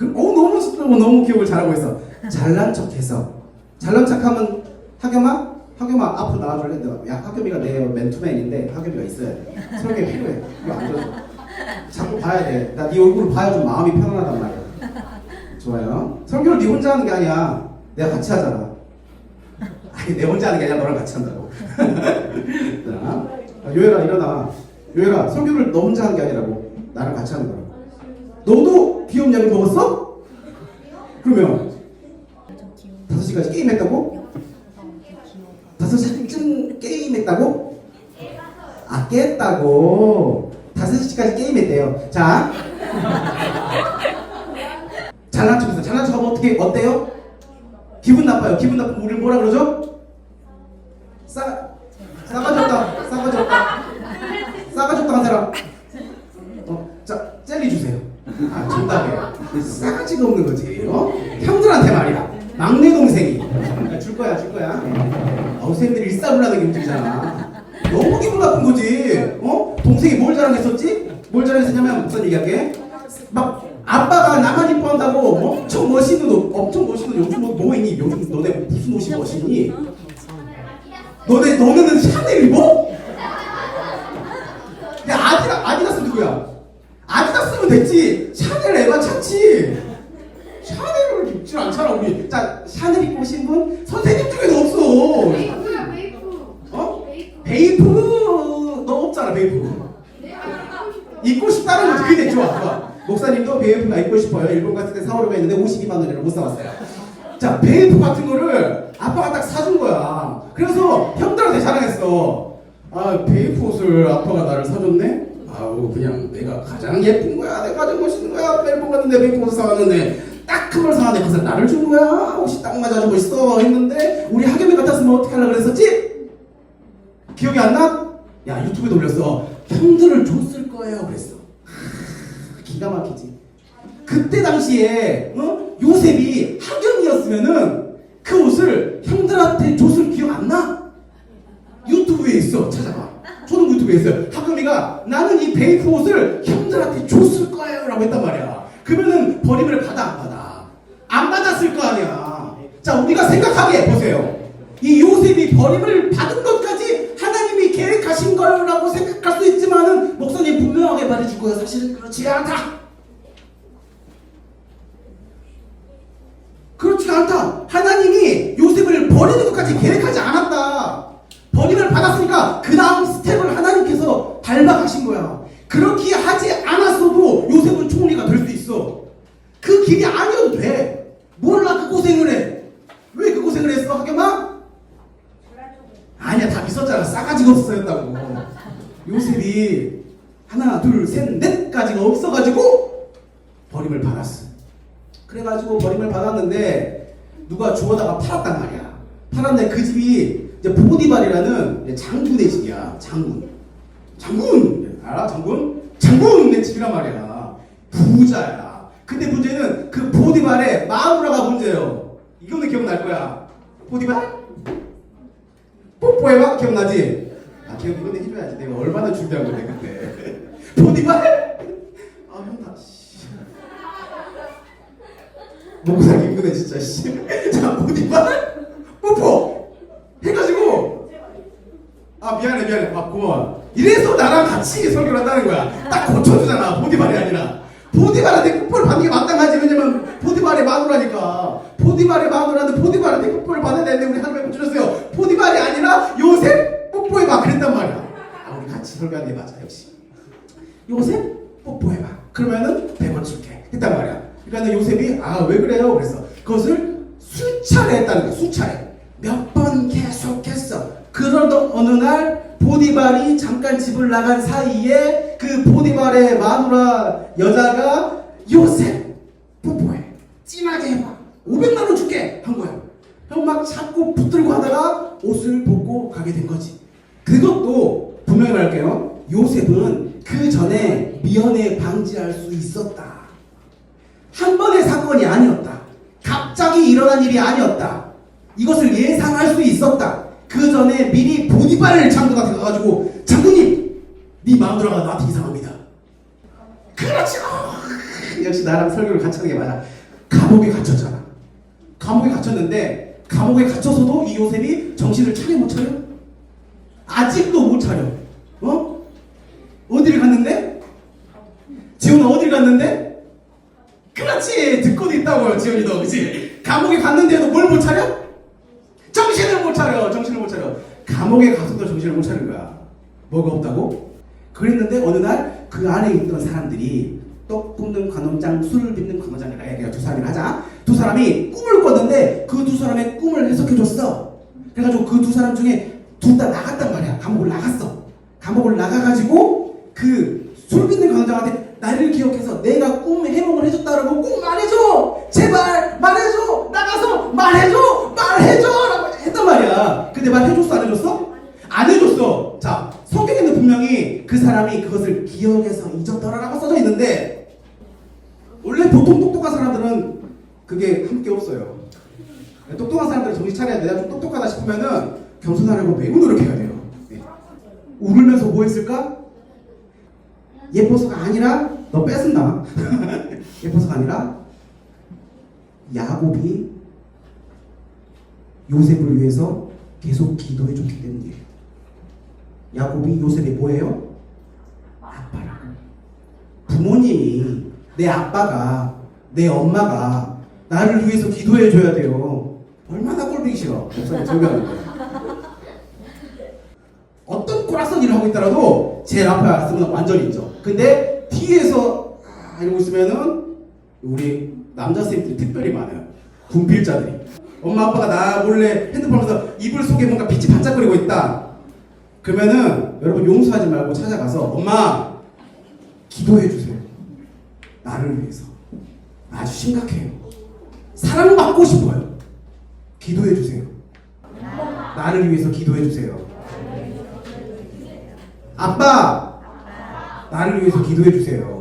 그, 어, 너무 시끄러워. 너무 기억을 잘하고 있어. 잘난 척해서. 잘난 척하면 학겸아? 학겸아 앞으로 나와줄래? 내가, 야 학겸이가 내 맨투맨인데 학겸이가 있어야 돼. 설계 필요해. 이거 안 돼. 자꾸 봐야 돼. 나 네 얼굴을 봐야 좀 마음이 편안하단 말이야. 좋아요. 설교를 네 혼자 하는 게 아니야. 내가 같이 하잖아. 아니 내 혼자 하는 게 아니라 너랑 같이 한다고. 자, 요엘아 일어나. 요엘아 설교를 너 혼자 하는 게 아니라고. 나랑 같이 하는 거라고. 너도 귀여운 약을 먹었어? 그러면 다섯 시까지 게임했다고? 다섯 시쯤 게임했다고? 아 깼다고. 다섯 시까지 게임했대요. 자. 잘난 척했어. 잘난 척하면 어떻게 어때요? 기분 나빠요. 기분 나쁘면 우리 뭐라 그러죠? 싸 싸가졌다. 싸가졌다. 싸가졌다 한 사람. 어, 자 젤리 주세요. 아 정답이에요. 싸가지가 없는 거지. 어? 형들한테 말이야. 막내 동생이 줄 거야, 줄 거야. 어, 선생님들이 일사불란하게 움직이잖아. 너무 기분 나쁜 거지. 어? 동생이 뭘 자랑했었지? 뭘 자랑했었냐면 무슨 얘기할게. 막 아빠가 나만 이뻐한다고 엄청 멋있는 옷, 엄청 멋있는 옷 요즘 옷 뭐 있니? 요즘 너네 무슨 옷이 멋있니? 너네 너네는 샤넬 입어? 야 아디다 아디다스 누구야? 아디다스면 됐지. 샤넬 에바 찾지. 베이프. 입고 싶다는 거지. 그게 좋아, 좋아. 목사님도 베이프가 입고 싶어요. 일본 갔을 때 사오려고 했는데 52만 원이라 못 사왔어요. 자, 베이프 같은 거를 아빠가 딱 사준 거야. 그래서 형들한테 자랑했어. 아, 베이프 옷을 아빠가 나를 사줬네? 아우, 그냥 내가 가장 예쁜 거야. 내가 가장 멋있는 거야. 일본 갔는데 베이프 옷을 사왔는데 딱 그걸 사왔는데 그래서 나를 준 거야. 옷이 딱 맞아 멋있어. 했는데 우리 학연이 같았으면 어떻게 하려고 그랬었지? 기억이 안 나? 야 유튜브에 올렸어. 형들을 줬을 거예요. 그랬어. 하, 기가 막히지. 그때 당시에 어? 요셉이 학연이었으면은 그 옷을 형들한테 줬을 기억 안 나? 유튜브에 있어. 찾아봐. 저도 유튜브에 있어요 학연이가 나는 이 베이프 옷을 형들한테 줬을 거예요. 라고 했단 말이야. 그러면은 버림을 받아 안 받아? 안 받았을 거 아니야. 자 우리가 생각하게 보세요. 이 요셉이 버림을 받은 말해주고요. 사실은 그렇지 않다. 그렇지 않다. 하나님이 요셉을 버리는 것까지 계획하지 않았다. 버림을 받았으니까 그 다음 스텝을 하나님께서 밟아가신 거야. 그렇게 하지 않았어도 요셉은 총리가 될 수 있어. 그 길이 아니어도 돼. 몰라 그 고생을 해. 왜 그 고생을 했어 학교마? 아니야 다 있었잖아 싸가지가 없어였다고 요셉이 하나 둘 셋 넷까지가 없어가지고 버림을 받았어. 그래가지고 버림을 받았는데 누가 주워다가 팔았단 말이야. 팔았는데 그 집이 이제 보디발이라는 이제 장군 의 집이야. 장군. 장군! 알아? 장군? 장군의 집이란 말이야. 부자야. 근데 문제는 그 보디발의 마누라가 문제예요. 이거는 기억날 거야. 보디발? 뽀뽀해봐? 기억나지? 아 기억 이번에 해줘야지. 내가 얼마나 준비한 건데 그때. 보디발? 아형 다 씨. 목상 힘드네 진짜 씨 자 보디발? 뽀뽀! 해가지고! 아 미안해 미안해. 아 고마워. 이래서 나랑 같이 설교를 한다는 거야. 딱 고쳐주잖아. 보디발이 아니라. 보디발한테 뽀뽀를 받는 게 마땅하지. 왜냐면 보디발의 마누라니까. 보디발의 마누라인데 보디발한테 뽀뽀를 받아야 되는데 우리 하나님 고쳐줬어요 보디발이 아니라 요셉 뽀뽀해봐 그랬단 말이야 아 우리 같이 설교하는 게 맞아 역시. 요셉? 뽀뽀해봐. 그러면은 100원 줄게. 했단 말이야. 그러니까 요셉이 아 왜 그래요? 그랬어 그것을 수차례 했다는 거야 수차례. 몇 번 계속했어. 그러던 어느 날 보디발이 잠깐 집을 나간 사이에 그 보디발의 마누라 여자가 요셉 뽀뽀해. 진하게 해봐. 500만 원 줄게. 한 거야. 형막 자꾸 붙들고 하다가 옷을 벗고 가게 된 거지. 그것도 분명히 말할게요 요셉은 그 전에 미연에 방지할 수 있었다 한 번의 사건이 아니었다. 갑자기 일어난 일이 아니었다. 이것을 예상할 수 있었다. 그 전에 미리 보디발 장군한테 가가지고 장군님, 네 마누라가 나한테 이상합니다. 그렇지. 어, 역시 나랑 설교를 같이 하는 게 맞아. 감옥에 갇혔잖아. 감옥에 갇혔는데 감옥에 갇혀서도 이 요셉이 정신을 차려 못 차려? 아직도 못 차려. 어? 어디를 갔는데? 지훈아 어딜 갔는데? 그렇지 듣고도 있다고요 지훈이도 그치? 감옥에 갔는데도 뭘 못 차려? 정신을 못 차려 정신을 못 차려 감옥에 가서도 정신을 못 차린 거야 뭐가 없다고? 그랬는데 어느 날 그 안에 있던 사람들이 떡 굽는 관원장 술을 빚는 관원장이라 해 내가 두 사람이 하자 두 사람이 꿈을 꿨는데 그 두 사람의 꿈을 해석해줬어 그래가지고 그 두 사람 중에 둘 다 나갔단 말이야 감옥을 나갔어 감옥을 나가가지고 그술 빚는 관원장한테 나를 기억해서 내가 꿈 해몽을 해줬다라고 꼭 말해줘! 제발 말해줘! 나가서 말해줘! 말해줘! 라고 했단 말이야. 근데 말해줬어 안 해줬어? 안 해줬어. 자 성경에는 분명히 그 사람이 그것을 기억해서 잊었더라라고 써져 있는데 원래 보통 똑똑한 사람들은 그게 함께 없어요. 똑똑한 사람들은 정신 차려야 돼. 내가 좀 똑똑하다 싶으면은 겸손하려고 매우 노력해야 돼요. 네. 울으면서 뭐 했을까? 예뻐서가 아니라 너 뺏은다. 예뻐서가 아니라 야곱이 요셉을 위해서 계속 기도해 줬기 때문이에요. 야곱이 요셉이 뭐예요? 아빠라고. 부모님이 내 아빠가 내 엄마가 나를 위해서 기도해 줘야 돼요. 얼마나 꼴보기 싫어. 목사님 거. 어떤 꼬락선 일을 하고 있더라도 제일 앞에 왔으면 완전히 있죠. 근데 뒤에서 아, 이러고 있으면은 우리 남자 쌤들이 특별히 많아요. 군필자들이. 엄마 아빠가 나 몰래 핸드폰 하면서 이불 속에 뭔가 빛이 반짝거리고 있다. 그러면은 여러분 용서하지 말고 찾아가서 엄마 기도해 주세요. 나를 위해서. 아주 심각해요. 사랑받고 싶어요. 기도해 주세요. 나를 위해서 기도해 주세요. 아빠 나를 위해서 기도해 주세요.